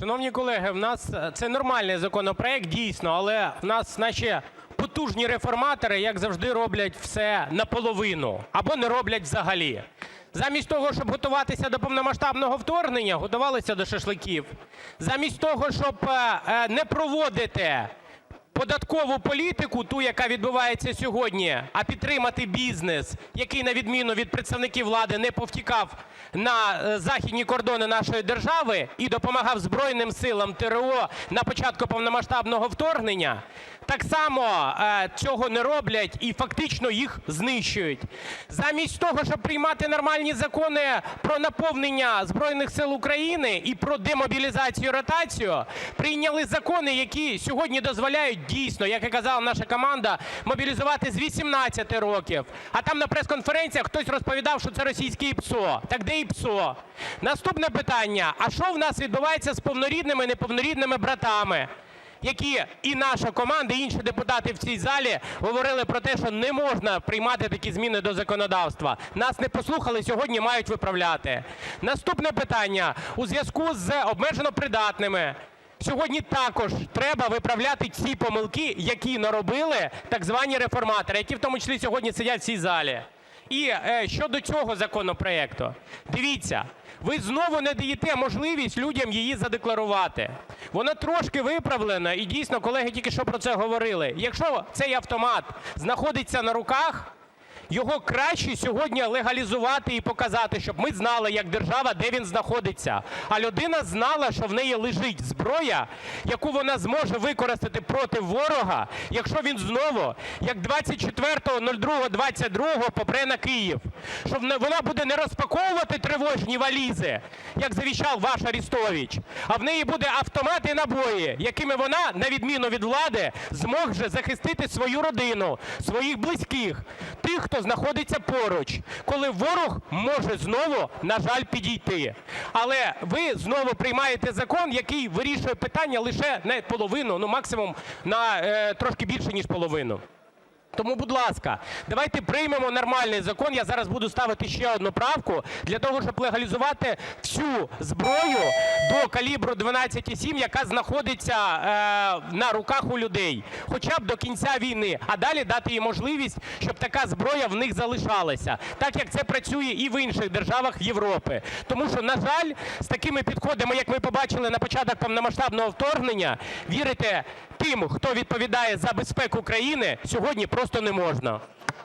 Шановні колеги, в нас е, це нормальний законопроект, дійсно, але в нас наші потужні реформатори, як завжди, роблять все наполовину або не роблять взагалі. Замість того, щоб готуватися до повномасштабного вторгнення, готувалися до шашликів. Замість того, щоб е, е, не проводити податкову політику, ту, яка відбувається сьогодні, а підтримати бізнес, який, на відміну від представників влади, не повтікав на е, західні кордони нашої держави і допомагав Збройним силам ТрО на початку повномасштабного вторгнення, так само е, цього не роблять і фактично їх знищують. Замість того, щоб приймати нормальні закони про наповнення Збройних сил України і про демобілізацію ротацію, прийняли закони, які сьогодні дозволяють дійсно, як і казала наша команда, мобілізувати з 18 років. А там на прес-конференціях хтось розповідав, що це російське ІПСО. Так де ІПСО? Наступне питання. А що в нас відбувається з повнорідними і неповнорідними братами? які і наша команда, і інші депутати в цій залі говорили про те, що не можна приймати такі зміни до законодавства. Нас не послухали, сьогодні мають виправляти. Наступне питання. У зв'язку з обмежено придатними сьогодні також треба виправляти ці помилки, які наробили так звані реформатори, які в тому числі сьогодні сидять в цій залі. І е, щодо цього законопроекту, дивіться, ви знову не даєте можливість людям її задекларувати. Вона трошки виправлена, і дійсно колеги тільки що про це говорили. Якщо цей автомат знаходиться на руках, його краще сьогодні легалізувати і показати, щоб ми знали як держава, де він знаходиться. А людина знала, що в неї лежить зброя, яку вона зможе використати проти ворога, якщо він знову, як 24.02.22 попре на Київ. Що вона буде не розпаковувати тривожні валізи, як завіщав ваш Арістович, а в неї буде автомат і набої, якими вона, на відміну від влади, зможе захистити свою родину, своїх близьких, тих, хто знаходиться поруч, коли ворог може знову, на жаль, підійти. Але ви знову приймаєте закон, який вирішує питання лише на половину, ну максимум на е, трошки більше ніж половину. Тому, будь ласка, давайте приймемо нормальний закон. Я зараз буду ставити ще одну правку для того, щоб легалізувати всю зброю до калібру 12,7, яка знаходиться е, на руках у людей, хоча б до кінця війни, а далі дати їм можливість, щоб така зброя в них залишалася, так як це працює і в інших державах Європи. Тому що, на жаль, з такими підходами, як ми побачили на початок повномасштабного вторгнення, вірити тим, хто відповідає за безпеку країни, сьогодні просто не можна.